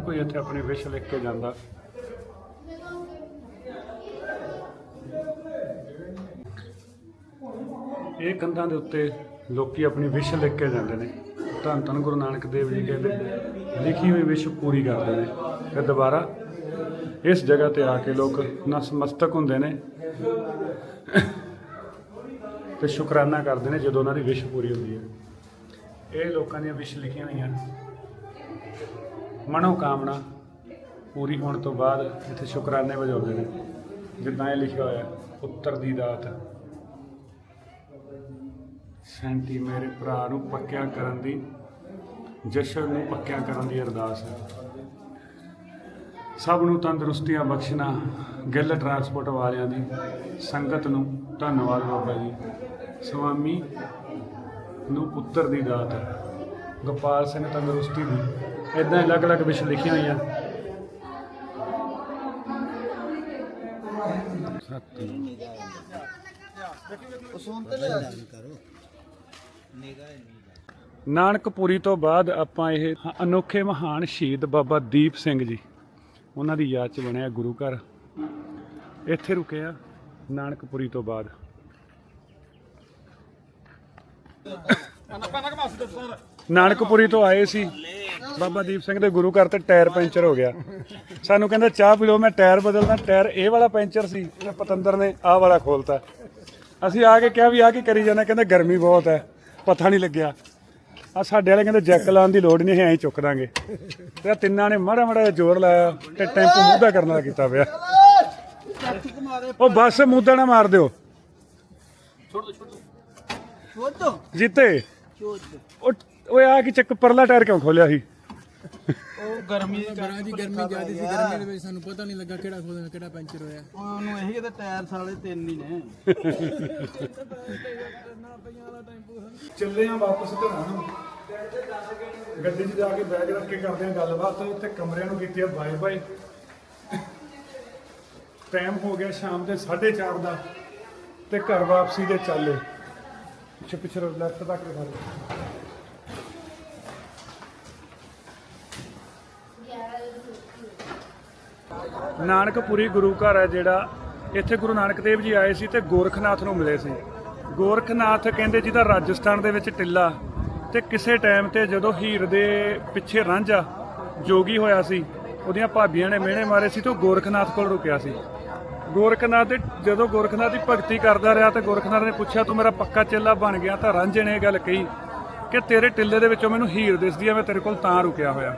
ਕੋਈ ਇੱਥੇ ਆਪਣੀ ਵਿਸ਼ ਲਿਖ ਕੇ ਜਾਂਦਾ। ਇਹ ਕੰਧਾਂ ਦੇ ਉੱਤੇ ਲੋਕੀ ਆਪਣੀ ਵਿਸ਼ ਲਿਖ ਕੇ ਜਾਂਦੇ ਨੇ। ਧੰਨ ਧੰਨ ਗੁਰੂ ਨਾਨਕ ਦੇਵ ਜੀ ਕਹਿੰਦੇ ਲਿਖੀ ਹੋਈ ਵਿਸ਼ ਪੂਰੀ ਕਰਦੇ ਨੇ। ਫਿਰ ਦੁਬਾਰਾ ਇਸ ਜਗ੍ਹਾ ਤੇ ਆ ਕੇ ਲੋਕ ਨਸਮਸਤਕ ਹੁੰਦੇ ਨੇ ਤੇ ਸ਼ੁਕਰਾਨਾ ਕਰਦੇ ਨੇ ਜਦੋਂ ਉਹਨਾਂ ਦੀ ਵਿਸ਼ ਪੂਰੀ ਹੁੰਦੀ ਹੈ। ਇਹ ਲੋਕਾਂ ਦੀਆਂ ਵਿਸ਼ ਲਿਖੀਆਂ ਹੋਈਆਂ ਮਨੋ ਕਾਮਨਾ ਪੂਰੀ ਹੋਣ ਤੋਂ ਬਾਅਦ ਇੱਥੇ ਸ਼ੁਕਰਾਨੇ ਵਜਾਉਂਦੇ ਨੇ, ਜਿੱਦਾਂ ਇਹ ਲਿਖਿਆ ਹੋਇਆ, ਪੁੱਤਰ ਦੀ ਦਾਤ। ਸੈਂਤੀ ਮੇਰੇ ਭਰਾ ਨੂੰ ਪੱਕਿਆ ਕਰਨ ਦੀ, ਜਸ਼ਨ ਨੂੰ ਪੱਕਿਆ ਕਰਨ ਦੀ ਅਰਦਾਸ ਹੈ। ਸਭ ਨੂੰ ਤੰਦਰੁਸਤੀਆਂ ਬਖਸ਼ਣਾ, ਗਿੱਲ ਟਰਾਂਸਪੋਰਟ ਵਾਲਿਆਂ ਦੀ ਸੰਗਤ ਨੂੰ ਧੰਨਵਾਦ ਬਾਬਾ ਜੀ। ਸੁਆਮੀ ਨੂੰ ਪੁੱਤਰ ਦੀ ਦਾਤ ਹੈ। ਗੋਪਾਲ ਸਿੰਘ ਤੰਦਰੁਸਤੀ ਦੀ ਇਦਾਂ ਅਲੱਗ-ਅਲੱਗ ਵਿਸ਼ ਲਿਖੀਆਂ ਹੋਈਆਂ। ਨਾਨਕਪੁਰੀ ਤੋਂ ਬਾਅਦ ਆਪਾਂ ਇਹ ਅਨੋਖੇ ਮਹਾਨ ਸ਼ਹੀਦ ਬਾਬਾ ਦੀਪ ਸਿੰਘ ਜੀ, ਉਹਨਾਂ ਦੀ ਯਾਦ 'ਚ ਬਣਿਆ ਗੁਰੂ ਘਰ। ਇੱਥੇ ਰੁਕੇ ਆ ਨਾਨਕਪੁਰੀ ਤੋਂ ਬਾਅਦ। ਨਾਨਕਪੁਰੀ ਤੋਂ ਆਏ ਸੀ। ਬਾਬਾ ਦੀਪ ਸਿੰਘ ਦੇ ਗੁਰੂ ਘਰ ਤੇ ਟਾਇਰ ਪੈਂਚਰ ਹੋ ਗਿਆ। ਸਾਨੂੰ ਕਹਿੰਦਾ ਚਾਹ ਪੀ ਲਓ ਮੈਂ ਟਾਇਰ ਬਦਲਦਾ। ਟਾਇਰ ਇਹ ਵਾਲਾ ਪੈਂਚਰ ਸੀ ਪਤੰਦਰ ਨੇ ਆਹ ਵਾਲਾ ਖੋਲਤਾ। ਅਸੀਂ ਆ ਕੇ ਕਿਹਾ ਵੀ ਆ ਕੀ ਕਰੀ ਜਾਂਦਾ ਕਹਿੰਦਾ ਗਰਮੀ ਬਹੁਤ ਹੈ ਪਤਾ ਨਹੀਂ ਲੱਗਿਆ। ਆ ਸਾਡੇ ਵਾਲੇ ਕਹਿੰਦੇ ਜੈਕ ਲਾਉਣ ਦੀ ਲੋੜ ਨਹੀਂ ਹੈ ਐਂ ਚੁੱਕ ਦਾਂਗੇ। ਤੇ ਆਹ ਤਿੰਨਾਂ ਨੇ ਮਾੜਾ ਮਾੜਾ ਜ਼ੋਰ ਲਾਇਆ ਤੇ ਟੈਂਪੂ ਮੁੱਦਾ ਕਰਨ ਵਾਲਾ ਕੀਤਾ ਪਿਆ। ਉਹ ਬੱਸ ਮੁੱਦਾ ਨਾ ਮਾਰ ਦਿਓ। ਜੀਤੇ ਉਹ ਓਏ ਆ ਕੀ ਚੱਕ ਪਰਲਾ ਟਾਇਰ ਕਿਉਂ ਖੋਲਿਆ ਸੀ? ਬਰਾ ਜੀ ਗਰਮੀ ਜ਼ਿਆਦੀ ਸੀ ਗਰਮੀ ਦੇ ਵਿੱਚ ਸਾਨੂੰ ਪਤਾ ਨਹੀਂ ਲੱਗਾ ਕਿਹੜਾ ਖੋਲਣਾ ਕਿਹੜਾ ਪੈਂਚਰ ਹੋਇਆ। ਉਹਨੂੰ ਇਹੀ ਕਿ ਟਾਇਰ ਸਾਲੇ ਤਿੰਨ ਹੀ ਨੇ। ਚੱਲੇ ਆ ਵਾਪਸ ਘਰਾਂ ਨੂੰ ਗੱਡੀ 'ਚ ਜਾ ਕੇ ਬੈਗ ਰੱਖ ਕੇ ਕਰਦੇ ਆ ਗੱਲਬਾਤ ਉੱਥੇ ਕਮਰਿਆਂ ਨੂੰ ਕੀਤੀ ਆ ਬਾਏ ਬਾਏ। ਟਾਈਮ ਹੋ ਗਿਆ ਸ਼ਾਮ ਦੇ 4:30 ਦਾ ਤੇ ਘਰ ਵਾਪਸੀ ਦੇ ਚਾਲੇ। ਪਿੱਛੇ ਪਿੱਛੇ ਲੈਫਟ ਤੱਕ ਸਾਰੇ ਨਾਨਕਪੁਰੀ ਗੁਰੂ ਘਰ ਹੈ ਜਿਹੜਾ, ਇੱਥੇ ਗੁਰੂ ਨਾਨਕ ਦੇਵ ਜੀ ਆਏ ਸੀ ਤੇ ਗੋਰਖਨਾਥ ਨੂੰ ਮਿਲੇ ਸੀ। ਗੋਰਖਨਾਥ ਕਹਿੰਦੇ ਜਿਹਦਾ ਰਾਜਸਥਾਨ ਦੇ ਵਿੱਚ ਟਿੱਲਾ, ਤੇ ਕਿਸੇ ਟਾਈਮ ਤੇ ਜਦੋਂ ਹੀਰ ਦੇ ਪਿੱਛੇ ਰਾਂਝਾ ਜੋਗੀ ਹੋਇਆ ਸੀ, ਉਹਦੀਆਂ ਭਾਬੀਆਂ ਨੇ ਮਿਹਣੇ ਮਾਰੇ ਸੀ ਤੇ ਉਹ ਗੋਰਖਨਾਥ ਕੋਲ ਰੁਕਿਆ ਸੀ। ਗੋਰਖਨਾਥ ਦੇ, ਜਦੋਂ ਗੋਰਖਨਾਥ ਦੀ ਭਗਤੀ ਕਰਦਾ ਰਿਹਾ ਤੇ ਗੋਰਖਨਾਥ ਨੇ ਪੁੱਛਿਆ, ਤੂੰ ਮੇਰਾ ਪੱਕਾ ਚੇਲਾ ਬਣ ਗਿਆ ਤਾਂ ਰਾਂਝੇ ਨੇ ਇਹ ਗੱਲ ਕਹੀ ਕਿ ਤੇਰੇ ਟਿੱਲੇ ਦੇ ਵਿੱਚੋਂ ਮੈਨੂੰ ਹੀਰ ਦਿਸਦੀ ਆ, ਮੈਂ ਤੇਰੇ ਕੋਲ ਤਾਂ ਰੁਕਿਆ ਹੋਇਆ।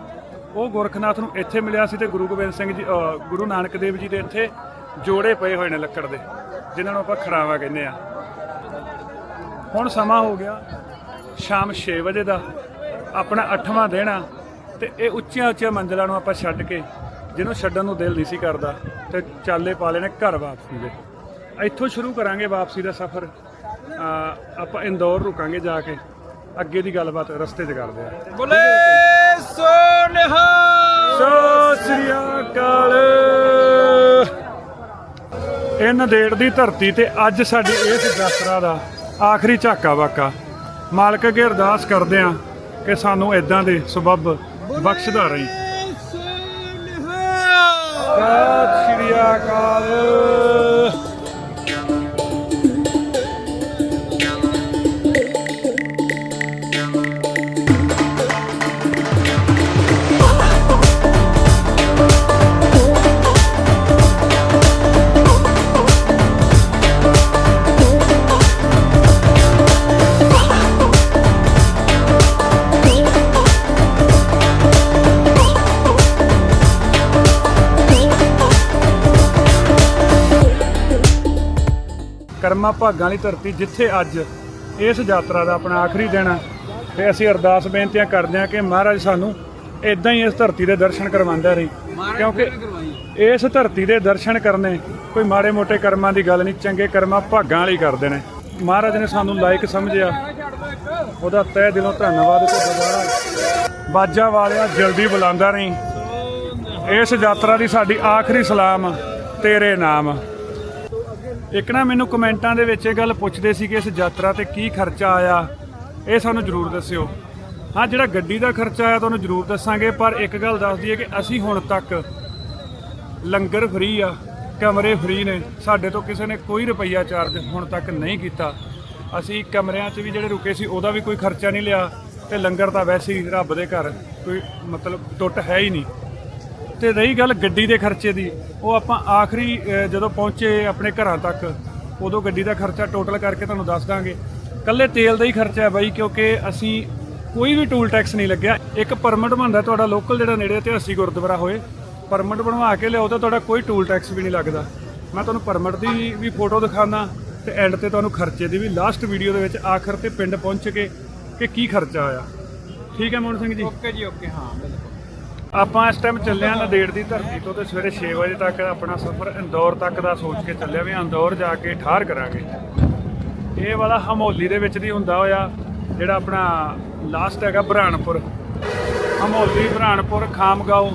ਉਹ ਗੋਰਖਨਾਥ ਨੂੰ ਇੱਥੇ ਮਿਲਿਆ ਸੀ ਤੇ ਗੁਰੂ ਗੋਬਿੰਦ ਸਿੰਘ ਜੀ ਅ, ਗੁਰੂ ਨਾਨਕ ਦੇਵ ਜੀ ਦੇ ਇੱਥੇ ਜੋੜੇ ਪਏ ਹੋਏ ਨੇ ਲੱਕੜ ਦੇ ਜਿਨ੍ਹਾਂ ਨੂੰ ਆਪਾਂ ਖੜਾਵਾ ਕਹਿੰਦੇ ਆ। ਹੁਣ ਸਮਾਂ ਹੋ ਗਿਆ ਸ਼ਾਮ 6 ਵਜੇ ਦਾ ਆਪਣਾ 8ਵਾਂ ਦਿਨ ਆ ਤੇ ਇਹ ਉੱਚੀਆਂ ਉੱਚੀਆਂ ਮੰਜ਼ਲਾਂ ਨੂੰ ਆਪਾਂ ਛੱਡ ਕੇ ਜਿਹਨੂੰ ਛੱਡਣ ਨੂੰ ਦਿਲ ਨਹੀਂ ਸੀ ਕਰਦਾ ਤੇ ਚਾਲੇ ਪਾ ਲੈਣੇ ਘਰ ਵਾਪਸੀ ਦੇ ਇੱਥੋਂ ਸ਼ੁਰੂ ਕਰਾਂਗੇ ਵਾਪਸੀ ਦਾ ਸਫ਼ਰ ਆਪਾਂ ਇੰਦੌਰ ਰੁਕਾਂਗੇ ਜਾ ਕੇ ਅੱਗੇ ਦੀ ਗੱਲਬਾਤ ਰਸਤੇ 'ਚ ਕਰਦੇ ਆ। ਬੋਲੇ! ਸੋਨਿਹਾ ਸਤਿ ਸ੍ਰੀ ਅਕਾਲ। ਇਹ ਨੰਦੇੜ ਦੀ ਧਰਤੀ ਤੇ ਅੱਜ ਸਾਡੀ ਇਸ ਯਾਤਰਾ ਦਾ ਆਖਰੀ ਝਾਕਾ ਵਾਕਾ। ਮਾਲਕ ਅੱਗੇ ਅਰਦਾਸ ਕਰਦੇ ਆ ਕਿ ਸਾਨੂੰ ਇਦਾਂ ਦੇ ਸਬੱਬ ਬਖਸ਼ਦਾ ਰਹੀ। ਸਤਿ ਸ੍ਰੀ ਅਕਾਲ। ਕਰਮਾ ਭਾਗਾਂ ਵਾਲੀ ਧਰਤੀ ਜਿੱਥੇ ਅੱਜ ਇਸ ਯਾਤਰਾ ਦਾ ਆਪਣਾ ਆਖਰੀ ਦਿਨ ਹੈ। ਤੇ ਅਸੀਂ ਅਰਦਾਸ ਬੇਨਤੀਆਂ ਕਰਦੇ ਹਾਂ ਕਿ ਮਹਾਰਾਜ ਸਾਨੂੰ ਇਦਾਂ ਹੀ ਇਸ ਧਰਤੀ ਦੇ ਦਰਸ਼ਨ ਕਰਵਾਉਂਦਾ ਰਹੀ। ਕਿਉਂਕਿ ਇਸ ਧਰਤੀ ਦੇ ਦਰਸ਼ਨ ਕਰਨੇ ਕੋਈ ਮਾੜੇ ਮੋਟੇ ਕਰਮਾਂ ਦੀ ਗੱਲ ਨਹੀਂ ਚੰਗੇ ਕਰਮਾਂ ਭਾਗਾਂ ਵਾਲੀ ਕਰਦੇ ਨੇ। ਮਹਾਰਾਜ ਨੇ ਸਾਨੂੰ ਲਾਇਕ ਸਮਝਿਆ। ਉਹਦਾ ਤਹਿ ਦਿਲੋਂ ਧੰਨਵਾਦ ਤੇ ਦੁਬਾਰਾ ਬਾਜਾ ਵਾਲਿਆ ਜਲਦੀ ਬੁਲਾਉਂਦਾ ਰਹੀ। ਇਸ ਯਾਤਰਾ ਦੀ ਸਾਡੀ ਆਖਰੀ ਸਲਾਮ ਤੇਰੇ ਨਾਮ। ਇੱਕ ਨਾ ਮੈਨੂੰ ਕਮੈਂਟਾਂ ਦੇ ਵਿੱਚ ਇਹ ਗੱਲ ਪੁੱਛਦੇ ਸੀ ਕਿ ਇਸ ਯਾਤਰਾ ਤੇ ਕੀ ਖਰਚਾ ਆਇਆ, ਇਹ ਸਾਨੂੰ ਜ਼ਰੂਰ ਦੱਸਿਓ। ਹਾਂ, ਜਿਹੜਾ ਗੱਡੀ ਦਾ ਖਰਚਾ ਆਇਆ ਤੁਹਾਨੂੰ ਜ਼ਰੂਰ ਦੱਸਾਂਗੇ, ਪਰ ਇੱਕ ਗੱਲ ਦੱਸ ਦਈਏ ਕਿ ਅਸੀਂ ਹੁਣ ਤੱਕ ਲੰਗਰ ਫ੍ਰੀ ਆ, ਕਮਰੇ ਫ੍ਰੀ ਨੇ, ਸਾਡੇ ਤੋਂ ਕਿਸੇ ਨੇ ਕੋਈ ਰੁਪਈਆ ਚਾਰਜ ਹੁਣ ਤੱਕ ਨਹੀਂ ਕੀਤਾ। ਅਸੀਂ ਕਮਰਿਆਂ 'ਚ ਵੀ ਜਿਹੜੇ ਰੁਕੇ ਸੀ, ਉਹਦਾ ਵੀ ਕੋਈ ਖਰਚਾ ਨਹੀਂ ਲਿਆ, ਤੇ ਲੰਗਰ ਤਾਂ ਵੈਸੇ ਹੀ ਰੱਬ ਦੇ ਘਰ, ਕੋਈ ਮਤਲਬ ਟੁੱਟ ਹੈ ਹੀ ਨਹੀਂ। ਤੇ ਰਹੀ ਗੱਲ ਗੱਡੀ ਦੇ ਖਰਚੇ ਦੀ, ਉਹ ਆਪਾਂ ਆਖਰੀ ਜਦੋਂ ਪਹੁੰਚੇ ਆਪਣੇ ਘਰਾਂ ਤੱਕ, ਉਦੋਂ ਗੱਡੀ ਦਾ ਖਰਚਾ ਟੋਟਲ ਕਰਕੇ ਤੁਹਾਨੂੰ ਦੱਸ ਦਾਂਗੇ। ਕੱਲੇ ਤੇਲ ਦਾ ਹੀ ਖਰਚਾ ਹੈ ਬਾਈ, ਕਿਉਂਕਿ ਅਸੀਂ ਕੋਈ ਵੀ ਟੂਲ ਟੈਕਸ ਨਹੀਂ ਲੱਗਿਆ। ਇੱਕ ਪਰਮਿਟ ਬਣਦਾ ਤੁਹਾਡਾ ਲੋਕਲ ਜਿਹੜਾ ਨੇੜੇ ਤੇ 80 ਗੁਰਦੁਆਰਾ ਹੋਏ। ਪਰਮਿਟ ਬਣਵਾ ਕੇ ਲਿਆਓ ਤਾਂ ਤੁਹਾਡਾ ਕੋਈ ਟੂਲ ਟੈਕਸ ਵੀ ਨਹੀਂ ਲੱਗਦਾ। ਮੈਂ ਤੁਹਾਨੂੰ ਪਰਮਿਟ ਦੀ ਵੀ ਫੋਟੋ ਦਿਖਾਉਂਦਾ ਤੇ ਐਂਡ ਤੇ ਤੁਹਾਨੂੰ ਖਰਚੇ ਦੀ ਵੀ ਲਾਸਟ ਵੀਡੀਓ ਦੇ ਵਿੱਚ ਆਖਰ ਤੇ ਪਿੰਡ ਪਹੁੰਚ ਕੇ ਕਿ ਕੀ ਖਰਚਾ ਆਇਆ। ਠੀਕ ਹੈ ਮੋਹਨ ਸਿੰਘ ਜੀ? ਓਕੇ ਜੀ ਓਕੇ ਹਾਂ, ਬਿਲਕੁਲ। ਆਪਾਂ ਇਸ ਟਾਈਮ ਚੱਲਿਆ ਨਦੇੜ ਦੀ ਧਰਤੀ ਤੋਂ ਤੇ ਸਵੇਰੇ 6 ਵਜੇ ਤੱਕ ਆਪਣਾ ਸਫ਼ਰ ਇੰਦੌਰ ਤੱਕ ਦਾ ਸੋਚ ਕੇ ਚੱਲਿਆ ਵੀ ਇੰਦੌਰ ਜਾ ਕੇ ਠਾਰ ਕਰਾਂਗੇ। ਇਹ ਵਾਲਾ ਹਮੋਲੀ ਦੇ ਵਿੱਚ ਦੀ ਹੁੰਦਾ ਹੋਇਆ, ਜਿਹੜਾ ਆਪਣਾ ਲਾਸਟ ਹੈਗਾ ਬਰਾਨਪੁਰ। ਹਮੋਲੀ, ਬਰਾਨਪੁਰ ਖਾਮਗਾਉ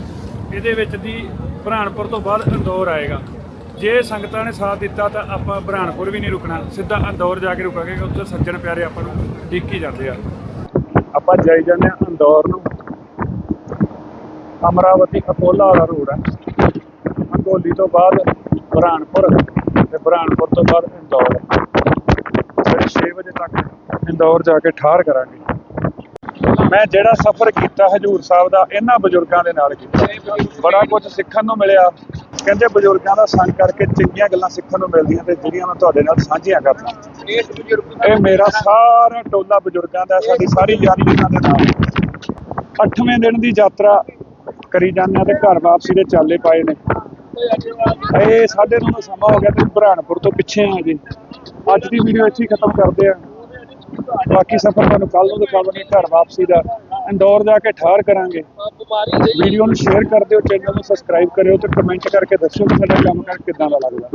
ਇਹਦੇ ਵਿੱਚ ਦੀ ਬਰਾਨਪੁਰ ਤੋਂ ਬਾਅਦ ਇੰਦੌਰ ਆਏਗਾ। ਜੇ ਸੰਗਤਾਂ ਨੇ ਸਾਥ ਦਿੱਤਾ ਤਾਂ ਆਪਾਂ ਬਰਾਨਪੁਰ ਵੀ ਨਹੀਂ ਰੁਕਣਾ, ਸਿੱਧਾ ਇੰਦੌਰ ਜਾ ਕੇ ਰੁਕਾਂਗੇ ਕਿਉਂਕਿ ਉੱਥੇ ਸੱਜਣ ਪਿਆਰੇ ਆਪਾਂ ਨੂੰ ਡਿੱਕੀ ਜਾਂਦੇ ਆ। ਆਪਾਂ ਜਾਈ ਜਾਂਦੇ ਆ ਇੰਦੌਰ ਨੂੰ। ਅਮਰਾਵਤੀ ਅਕੋਲਾ ਵਾਲਾ ਰੋਡ ਹੈ ਮੰਗੋਲੀ ਤੋਂ ਬਾਅਦ ਬਰਾਨਪੁਰ ਤੇ ਬਰਾਨਪੁਰ ਤੋਂ ਬਾਅਦ ਇੰਦੌਰ। ਸਵੇਰੇ 6 ਵਜੇ ਤੱਕ ਇੰਦੌਰ ਜਾ ਕੇ ਠਾਰ ਕਰਾਂਗੇ। ਮੈਂ ਜਿਹੜਾ ਸਫ਼ਰ ਕੀਤਾ ਹਜੂਰ ਸਾਹਿਬ ਦਾ, ਇਹਨਾਂ ਬਜ਼ੁਰਗਾਂ ਦੇ ਨਾਲ ਕੀਤਾ। ਬੜਾ ਕੁਝ ਸਿੱਖਣ ਨੂੰ ਮਿਲਿਆ। ਕਹਿੰਦੇ ਬਜ਼ੁਰਗਾਂ ਦਾ ਸੰਗ ਕਰਕੇ ਚੰਗੀਆਂ ਗੱਲਾਂ ਸਿੱਖਣ ਨੂੰ ਮਿਲਦੀਆਂ ਤੇ ਜਿਹੜੀਆਂ ਮੈਂ ਤੁਹਾਡੇ ਨਾਲ ਸਾਂਝੀਆਂ ਕਰਦਾ। ਇਹ ਮੇਰਾ ਸਾਰਾ ਟੋਲਾ ਬਜ਼ੁਰਗਾਂ ਦਾ, ਸਾਡੀ ਸਾਰੀ ਯਾਰੀ ਇਹਨਾਂ ਦੇ ਨਾਲ। ਅੱਠਵੇਂ ਦਿਨ ਦੀ ਯਾਤਰਾ ਕਰੀ ਜਾਂਦੇ ਆ ਤੇ ਘਰ ਵਾਪਸੀ ਦੇ ਚਾਲੇ ਪਾਏ ਨੇ। ਇਹ ਸਾਡੇ ਨੌ ਸਮਾਂ ਹੋ ਗਿਆ ਤੇ ਬਰਾਨਪੁਰ ਤੋਂ ਪਿੱਛੇ ਆ ਜੀ। ਅੱਜ ਦੀ ਵੀਡੀਓ ਇੱਥੇ ਖਤਮ ਕਰਦੇ ਆ। ਬਾਕੀ ਸਫ਼ਰ ਤੁਹਾਨੂੰ ਕੱਲ ਨੂੰ ਦਿਖਾਵਾਂਗੇ ਘਰ ਵਾਪਸੀ ਦਾ। ਇੰਦੌਰ ਜਾ ਕੇ ਠਾਰ ਕਰਾਂਗੇ। ਵੀਡੀਓ ਨੂੰ ਸ਼ੇਅਰ ਕਰ ਦਿਓ ਚੈਨਲ ਨੂੰ ਸਬਸਕ੍ਰਾਈਬ ਕਰਿਓ ਤੇ ਕਮੈਂਟ ਕਰਕੇ ਦੱਸਿਓ ਕਿ ਸਾਡਾ ਕੰਮ ਕਰ ਕਿੱਦਾਂ ਦਾ ਲੱਗਦਾ।